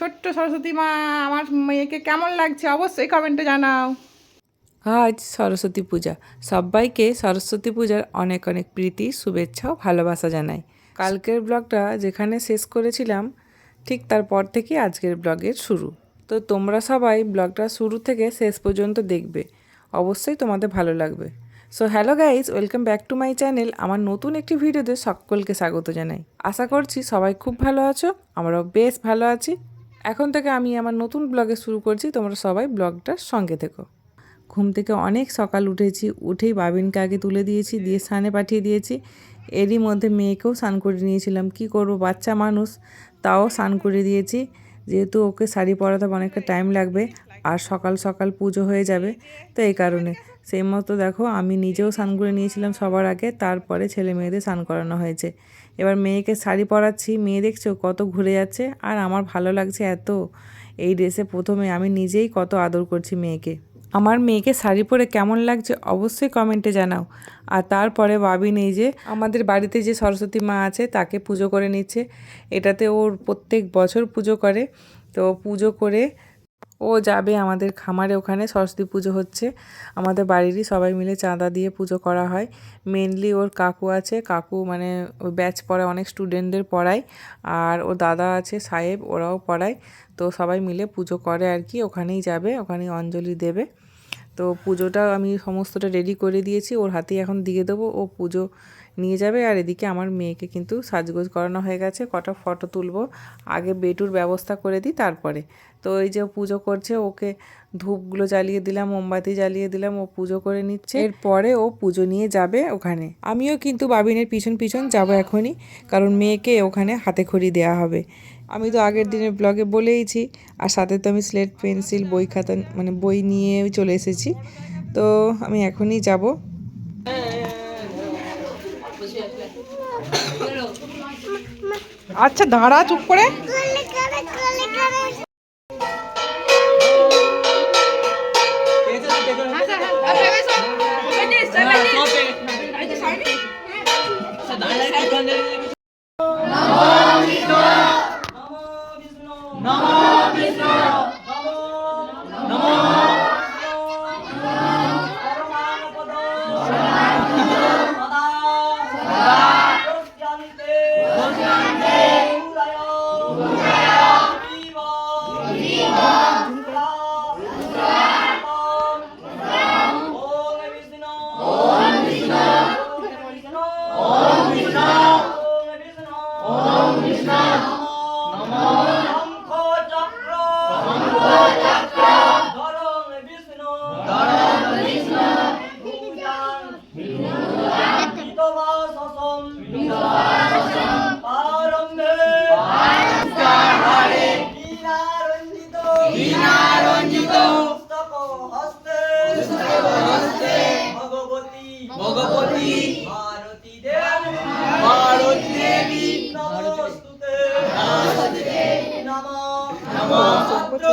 ছোট্ট সরস্বতী মা, আমার মেয়েকে কেমন লাগছে অবশ্যই কমেন্টে জানাও। আজ সরস্বতী পূজা। সবাইকে সরস্বতী পূজার অনেক অনেক প্রীতি, শুভেচ্ছা ও ভালোবাসা জানাই। কালকের ব্লগটা যেখানে শেষ করেছিলাম, ঠিক তারপর থেকে আজকের ব্লগের শুরু। তো তোমরা সবাই ব্লগটা শুরু থেকে শেষ পর্যন্ত দেখবে। অবশ্যই তোমাদের ভালো লাগবে। So hello guys welcome back to my channel আমার নতুন একটি ভিডিওতে সকলকে স্বাগত জানাই। আশা করছি সবাই খুব ভালো আছো, আমরাও বেশ ভালো আছি। এখন থেকে আমি আমার নতুন ব্লগে শুরু করছি। তোমরা সবাই ব্লগটার সঙ্গে থেকো। ঘুম থেকে অনেক সকাল উঠেছি, উঠেই বাবিনকে আগে তুলে দিয়েছি, দিয়ে স্নানে পাঠিয়ে দিয়েছি। এরই মধ্যে মেয়েকেও স্নান করে নিয়েছিলাম। কি করব, বাচ্চা মানুষ, তাও স্নান করে দিয়েছি। যেহেতু ওকে শাড়ি পরাতে অনেকটা টাইম লাগবে, আর সকাল সকাল পুজো হয়ে যাবে, তো এই কারণে। সেই মতো দেখো, আমি নিজেও স্নান করে নিয়েছিলাম সবার আগে, তারপরে ছেলে মেয়েদের স্নান করানো হয়েছে। এবার মেয়েকে শাড়ি পরাচ্ছি। মেয়ে দেখছ কত ঘুরে যাচ্ছে। আর আমার ভালো লাগছে এত। এই ড্রেসে প্রথমে আমি নিজেই কত আদর করছি মেয়েকে। আমার মেয়েকে শাড়ি পরে কেমন লাগছে অবশ্যই কমেন্টে জানাও। আর তারপরে ভাবি নেই যে আমাদের বাড়িতে যে সরস্বতী মা আছে, তাকে পুজো করে নিচ্ছে। এটাতে ওর প্রত্যেক বছর পুজো করে। তো পুজো করে ও যাবে আমাদের খামারে ওখানে, সরস্বতী পুজো হচ্ছে। আমাদের বাড়িরই সবাই মিলে চাঁদা দিয়ে পুজো করা হয়। মেনলি ওর কাকু আছে, কাকু মানে ওই ব্যাচ পড়ায়, অনেক স্টুডেন্টদের পড়ায়। আর ওর দাদা আছে, সাহেব, ওরাও পড়ায়। তো সবাই মিলে পুজো করে আর কি, ওখানেই যাবে, ওখানেই অঞ্জলি দেবে। তো পুজোটা আমি সমস্তটা রেডি করে দিয়েছি, ওর হাতেই এখন দিয়ে দেবো। ও পুজো নিয়ে যাবে আর এদিকে আমার মেয়েকে কিন্তু সাজগোজ করানো হয়ে গেছে। কটা ফটো তুলবো, আগে বেটুর ব্যবস্থা করে দিই তারপরে। তো এই যে পুজো করছে, ওকে ধূপগুলো জ্বালিয়ে দিলাম, মোমবাতি জ্বালিয়ে দিলাম, ও পুজো করে নিচ্ছে। এরপরে ও পুজো নিয়ে যাবে ওখানে। আমিও কিন্তু বাবিনের পিছন পিছন যাব এখনই, কারণ মেয়েকে ওখানে হাতে খড়ি দেওয়া হবে। আমি তো আগের দিনের ব্লগে বলেইছি, আর সাথে তো আমি স্লেট, পেন্সিল, বই খাতা মানে বই নিয়ে চলে এসেছি। তো আমি এখনই যাব। আচ্ছা দাঁড়া চুপ করে ভগবতী। ভগবতী। ভারতী দেবী। ভারতী দেবী। নমস্তুতে। নমস্তুতে নমো নমো ভদ্র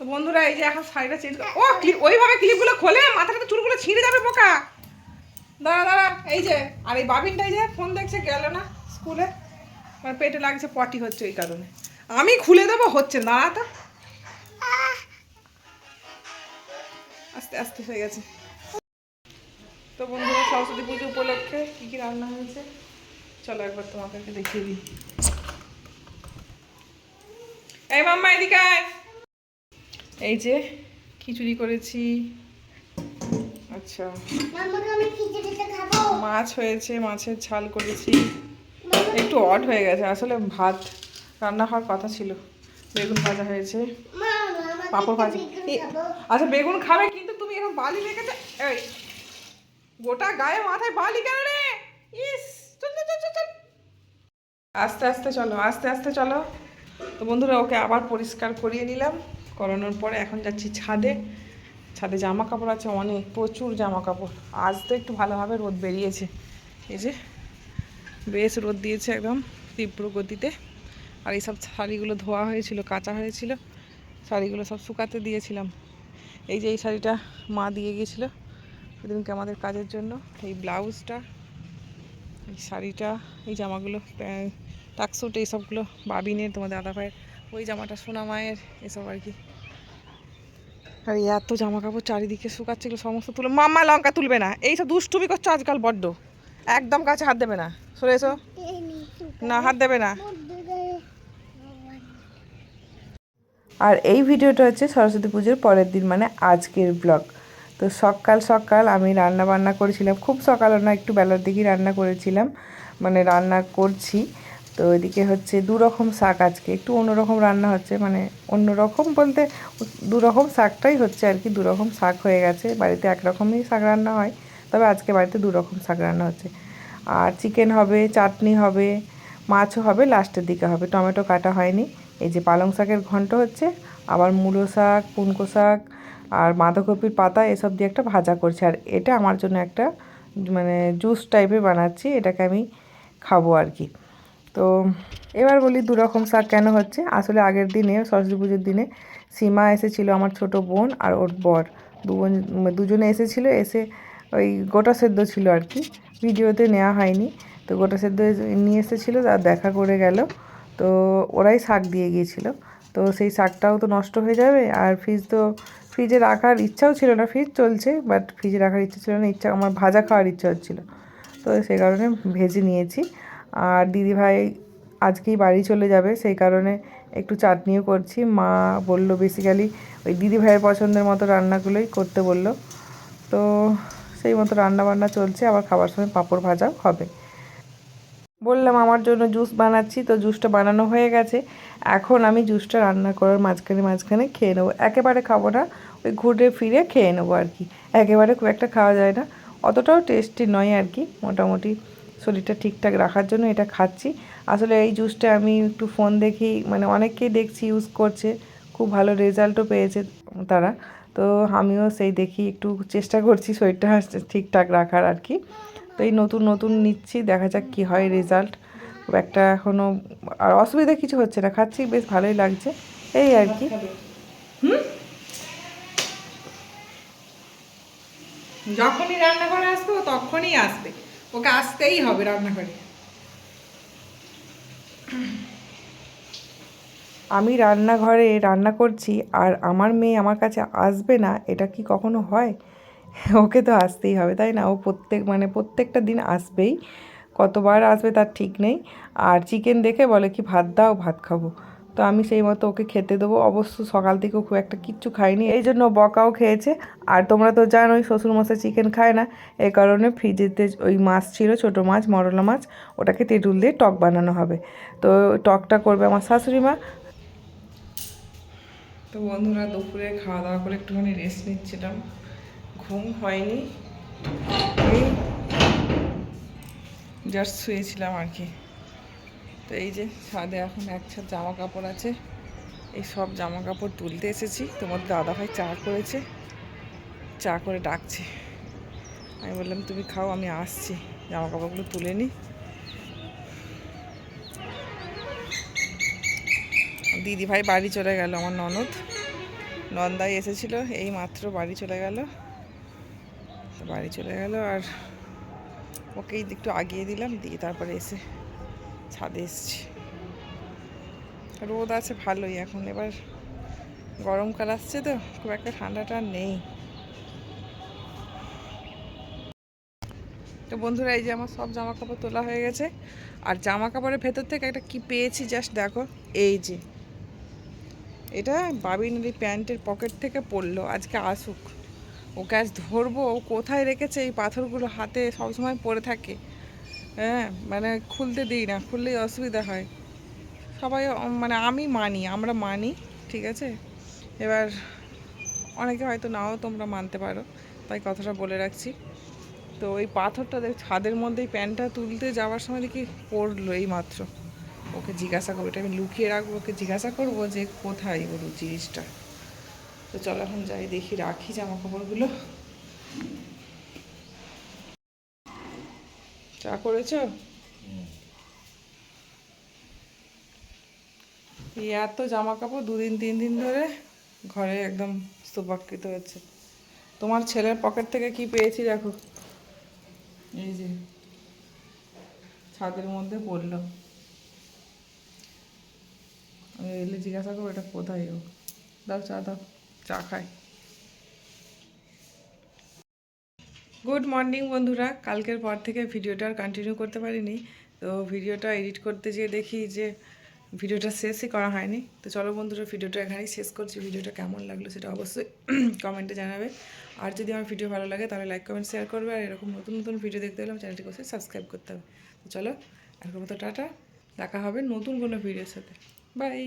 বন্ধুরা, এই যে এখন শাড়িটা চেঞ্জ ও ওইভাবে ক্লিপগুলো খোলে মাথাটা তো চুলগুলো ছিঁড়ে যাবে পোকা দাঁড়া দাঁড়া, এই যে, আর এই বাবিনটা এই যে ফোন দেখছে, গেল না স্কুলে মানে পেটে লাগছে পটি হচ্ছে ওই কারণে। আমি খুলে দেবো, হচ্ছে না তো। আস্তে আস্তে হয়ে গেছে। তো বন্ধুরা, সরস্বতী পুজো উপলক্ষে কী কী রান্না হয়েছে? চলো একবার তোমাদেরকে দেখিয়ে দিই। এই মাম্মা, এদিকে এই যে, খিচুড়ি করেছি আচ্ছা মাছ হয়েছে মাছের ঝাল করেছি। একটু অড হয়ে গেছে আসলে ভাত রান্না হওয়ার কথা ছিল। বেগুন ভাজা হয়েছে। পাপড় ভাজি। আচ্ছা বেগুন খাবে কিন্তু তুমি এরকম বালি রেখেছে এই গোটা গায়ে মাথায় বালি কেন রে? ইস চল চল চল, চল চল। আস্তে আস্তে চলো আস্তে আস্তে চলো। তো বন্ধুরা ওকে আবার পরিষ্কার করিয়ে নিলাম। করানোর পরে এখন যাচ্ছি ছাদে। ছাদে জামা কাপড় আছে, অনেক, প্রচুর জামা কাপড় আজ তো একটু ভালোভাবে রোদ বেরিয়েছে। এই যে, বেশ রোদ দিয়েছে একদম তীব্র গতিতে। আর এইসব শাড়িগুলো ধোয়া হয়েছিল, কাঁচা হয়েছিল, শাড়িগুলো সব শুকাতে দিয়েছিলাম। এই যে এই শাড়িটা মা দিয়ে গিয়েছিল সেদিনকে আমাদের কাজের জন্য। এই ব্লাউজটা, এই শাড়িটা, এই জামাগুলো টাকসুট এইসবগুলো বাবিনের তোমাদের দাদা ভাইয়ের ওই জামাটা সোনা মায়ের, এসব আর কি। আর এত জামা কাপড় চারিদিকে শুকাচ্ছে, এগুলো সমস্ত তুলে মাম্মা লঙ্কা তুলবে না। এইসব দুষ্টুমি করছ আজকাল বড্ড। একদম কাছে হাত দেবে না। সরে এসো। না, হাত দেবে না। আর এই ভিডিওটা হচ্ছে সরস্বতী পুজোর পরের দিন মানে আজকের ব্লগ তো সকাল সকাল আমি রান্না বান্না করেছিলাম। খুব সকাল না, একটু বেলার দিকেই রান্না করেছিলাম। মানে রান্না করছি। তো এদিকে হচ্ছে দু রকম শাক আজকে। একটু অন্যরকম রান্না হচ্ছে মানে অন্যরকম বলতে দু রকম শাকটাই হচ্ছে আর কি দু রকম শাক হয়ে গেছে। বাড়িতে একরকমই শাক রান্না হয়, তবে আজকে বাড়িতে দু রকম শাক রান্না হচ্ছে। আর চিকেন হবে, চাটনি হবে, মাছও হবে, লাস্টের দিকে হবে। টমেটো কাটা হয়নি, এই যে পালং শাকের ঘন্ট হচ্ছে, আবার মূলো শাক, পুনকো শাক, আর বাঁধাকপির পাতা, এসব দিয়ে একটা ভাজা করছে। আর এটা আমার জন্য একটা মানে জুস টাইপের বানাচ্ছি, এটাকে আমি খাব আর কি। তো এবার বলি দু রকম শাক কেন হচ্ছে? আসলে আগের দিনে, সরস্বতী পুজোর দিনে সীমা এসেছিল আমার ছোট বোন আর ওর বর। দু বোন, দুজনে এসেছিল, এসে ওই গোটা সেদ্ধ ছিল আর কি। ভিডিওতে নেওয়া হয়নি। তো গোটা সেদ্ধ নিয়ে এসেছিল আর দেখা করে গেল। তো ওরাই শাক দিয়ে গিয়েছিল। তো সেই শাকটাও তো নষ্ট হয়ে যাবে। আর ফ্রিজ তো ফ্রিজে রাখার ইচ্ছাও ছিল না। ফ্রিজ চলছে বাট ফ্রিজে রাখার ইচ্ছা ছিল না। ইচ্ছা, আমার ভাজা খাওয়ার ইচ্ছা হচ্ছিল। তো সেই কারণে ভেজে নিয়েছি। আর দিদিভাই আজকেই বাড়ি চলে যাবে, সেই কারণে একটু চাটনিও করছি। মা বলল বেসিক্যালি ওই দিদিভাইয়ের পছন্দের মতো রান্নাগুলোই করতে বলল। তো সেই মতো রান্না বান্না চলছে, আবার খাবার সময় পাঁপড় ভাজাও হবে। বললাম আমার জন্য জুস বানাচ্ছি, তো জুসটা বানানো হয়ে গেছে। এখন আমি জুসটা রান্না করার মাঝখানে মাঝখানে খেয়ে নেব। একেবারে খাব না, ওই ঘুরে ফিরে খেয়ে নেব আর কি। একেবারে খুব একটা খাওয়া যায় না, অতটাও টেস্টি নয় আর কি, মোটামুটি। শরীরটা ঠিকঠাক রাখার জন্য এটা খাচ্ছি। আসলে এই জুসটা আমি একটু ফোন দেখি মানে অনেককেই দেখছি ইউজ করছে, খুব ভালো রেজাল্টও পেয়েছে তারা। তো আমিও সেই দেখি, একটু চেষ্টা করছি শরীরটা ঠিকঠাক রাখার আর কি। তো এই নতুন নতুন নিচ্ছি, দেখা যাক কী হয় রেজাল্ট একটা এখনও আর অসুবিধা কিছু হচ্ছে না, খাচ্ছি, বেশ ভালোই লাগছে। এই আর কি। যখনই আসবে ও তখনই আসবে। ওকে আসতেই হবে রান্নাঘরে। আমি রান্নাঘরে রান্না করছি আর আমার মেয়ে আমার কাছে আসবে না, এটা কি কখনো হয়? ওকে তো আসতেই হবে, তাই না? ও প্রত্যেক মানে প্রত্যেকটা দিন আসবেই। কতবার আসবে তার ঠিক নেই। আর চিকেন দেখে বলে কি, ভাত দাও, ভাত খাব। তো আমি সেই মতো ওকে খেতে দেবো। অবশ্য সকাল থেকেও খুব একটা কিচ্ছু খাইনি, এই জন্য বকাও খেয়েছে। আর তোমরা তো জানোই শ্বশুরমশাই চিকেন খায় না। এই কারণে ফ্রিজেতে ওই মাছ ছিল, ছোটো মাছ, মরলা মাছ, ওটাকে তেঁতুল দিয়ে টক বানানো হবে। তো টকটা করবে আমার শাশুড়ি মা। তো বন্ধুরা, দুপুরে খাওয়া দাওয়া করে একটুখানি রেস্ট নিচ্ছিলাম। ঘুম হয়নি। জাস্ট শুয়েছিলাম আর কি। তো এই যে ছাদে এখন এক ছাদ জামা কাপড় আছে। এই সব জামা কাপড় তুলতে এসেছি। তোমার দাদা ভাই চা করেছে। চা করে ডাকছে। আমি বললাম, তুমি খাও, আমি আসছি। জামা কাপড়গুলো তুলে নিই দিদি ভাই বাড়ি চলে গেল, আমার ননদ। নন্দাই এসেছিল, এই মাত্র বাড়ি চলে গেল। বাড়ি চলে গেল আর ওকেই একটু আগিয়ে দিলাম, দিয়ে তারপরে এসে ছাদে এসছি। রোদ আছে ভালোই এখন, এবার গরমকাল আসছে তো, খুব একটা ঠান্ডাটা নেই। তো বন্ধুরা, এই যে আমার সব জামা কাপড় তোলা হয়ে গেছে, আর জামা কাপড়ের ভেতর থেকে একটা কি পেয়েছি জাস্ট দেখো, এই যে। এটা বাবিনের প্যান্টের পকেট থেকে পড়ল, আজকে আসুক। ওকে আজ ধরবো, ও কোথায় রেখেছে এই পাথরগুলো হাতে সবসময় পড়ে থাকে। হ্যাঁ মানে খুলতে দিই না, খুললেই অসুবিধা হয়। সবাই মানে আমি মানি, আমরা মানি, ঠিক আছে? এবার অনেকে হয়তো নাও তোমরা মানতে পারো, তাই কথাটা বলে রাখছি। তো ওই পাথরটা দেখ, ছাদের মধ্যে এই প্যান্টটা তুলতে যাওয়ার সময় দেখি পড়ল এই মাত্র ওকে জিজ্ঞাসা করব, এটা আমি লুকিয়ে রাখব, ওকে জিজ্ঞাসা করব যে কোথায় ওর জিনিসটা। তো চলো এখন যাই, দেখি রাখি জামা কাপড়গুলো চা করেছ? এই এত জামা কাপড় দুদিন, তিন দিন ধরে ঘরে একদম স্তূপাকৃত হচ্ছে। তোমার ছেলের পকেট থেকে কি পেয়েছি দেখো? এই যে, ছাদের মধ্যে পড়ল। আমি এলে জিজ্ঞাসা করব এটা কোথায় ও? দাও চা দাও। চা খাই। গুড মর্নিং বন্ধুরা। কালকের পর থেকে ভিডিওটা আর কন্টিনিউ করতে পারিনি। তো ভিডিওটা এডিট করতে যেয়ে দেখি যে ভিডিওটা শেষই করা হয়নি। তো চলো বন্ধুরা, ভিডিওটা এখানেই শেষ করছি। ভিডিওটা কেমন লাগল সেটা অবশ্যই কমেন্টে জানাবে। আর যদি আমার ভিডিও ভালো লাগে, তাহলে লাইক কমেন্ট শেয়ার করবে। আর এরকম নতুন নতুন ভিডিও দেখতে হলে আমার চ্যানেলটিকে অবশ্যই সাবস্ক্রাইব করতে হবে। তো চলো এখন মতো টাটা। দেখা হবে নতুন কোনো ভিডিওর সাথে। বাই